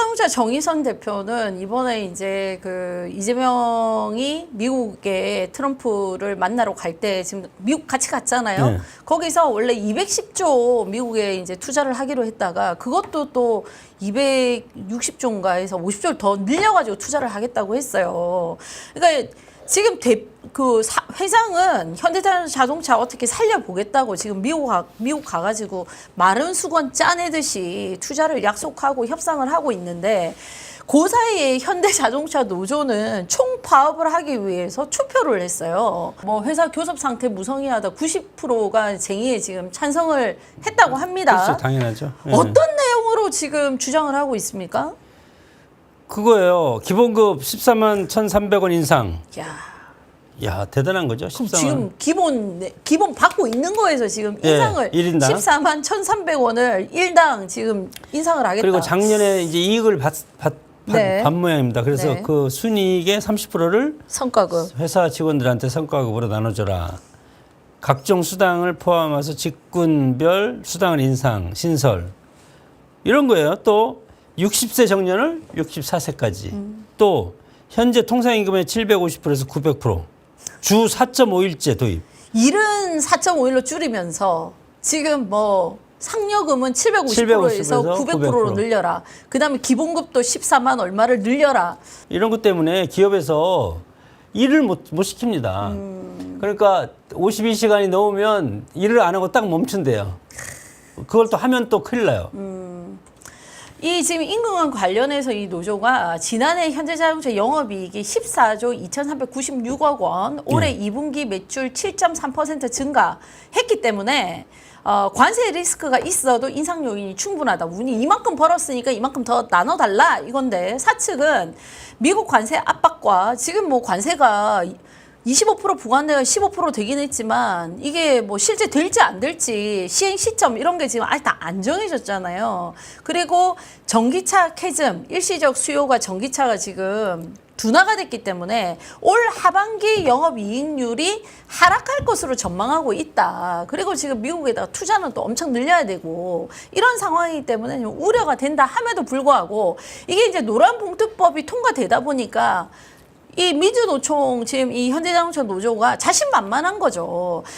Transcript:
현대자동차 정의선 대표는 이번에 이제 그 이재명이 미국에 트럼프를 만나러 갈 때 지금 미국 같이 갔잖아요. 네. 거기서 원래 210조 미국에 이제 투자를 하기로 했다가 그것도 또 260조인가 해서 50조를 더 늘려가지고 투자를 하겠다고 했어요. 그러니까 지금 대, 그 사, 회장은 현대자동차 어떻게 살려보겠다고 지금 미국 가, 미국 가가지고 마른 수건 짜내듯이 투자를 약속하고 협상을 하고 있는데 그 사이에 현대자동차 노조는 총파업을 하기 위해서 투표를 했어요. 뭐 회사 교섭 상태 무성의하다 90%가 쟁의에 지금 찬성을 했다고 합니다. 그렇죠, 당연하죠. 예. 어떤 내용으로 지금 주장을 하고 있습니까? 그거예요. 기본급 14만 1,300원 인상. 야, 야 대단한 거죠. 그럼 14만. 지금 기본 내- 기본 받고 있는 거에서 지금 예, 인상을 일인당. 14만 1,300원을 일당 지금 인상을 하겠다. 그리고 작년에 이제 이익을 받, 받, 받, 네. 받 모양입니다. 그래서 네. 그 순이익의 30%를 성과급. 회사 직원들한테 성과급으로 나눠줘라. 각종 수당을 포함해서 직군별 수당을 인상, 신설 이런 거예요. 또 60세 정년을 64세까지. 또 현재 통상임금의 750%에서 900%. 주 4.5일제 도입. 일은 4.5일로 줄이면서 지금 뭐 상여금은 750%에서 750% 900%로 900%. 늘려라. 그다음에 기본급도 14만 얼마를 늘려라. 이런 것 때문에 기업에서 일을 못, 못 시킵니다. 그러니까 52시간이 넘으면 일을 안 하고 딱 멈춘대요. 그걸 또 하면 또 큰일 나요. 이 지금 임금과 관련해서 이 노조가 지난해 현대자동차 영업이익이 14조 2,396억 원, 올해 2분기 매출 7.3% 증가했기 때문에 어, 관세 리스크가 있어도 인상 요인이 충분하다. 운이 이만큼 벌었으니까 이만큼 더 나눠달라 이건데 사측은 미국 관세 압박과 지금 뭐 관세가 25% 부과내가 15% 되긴 했지만 이게 뭐 실제 될지 안 될지 시행 시점 이런 게 지금 아직 다 안 정해졌잖아요. 그리고 전기차 캐즘 일시적 수요가 전기차가 지금 둔화가 됐기 때문에 올 하반기 영업이익률이 하락할 것으로 전망하고 있다. 그리고 지금 미국에다가 투자는 또 엄청 늘려야 되고 이런 상황이기 때문에 좀 우려가 된다 함에도 불구하고 이게 이제 노란 봉투법이 통과되다 보니까 이 민주노총 지금 이 현대자동차 노조가 자신만만한 거죠.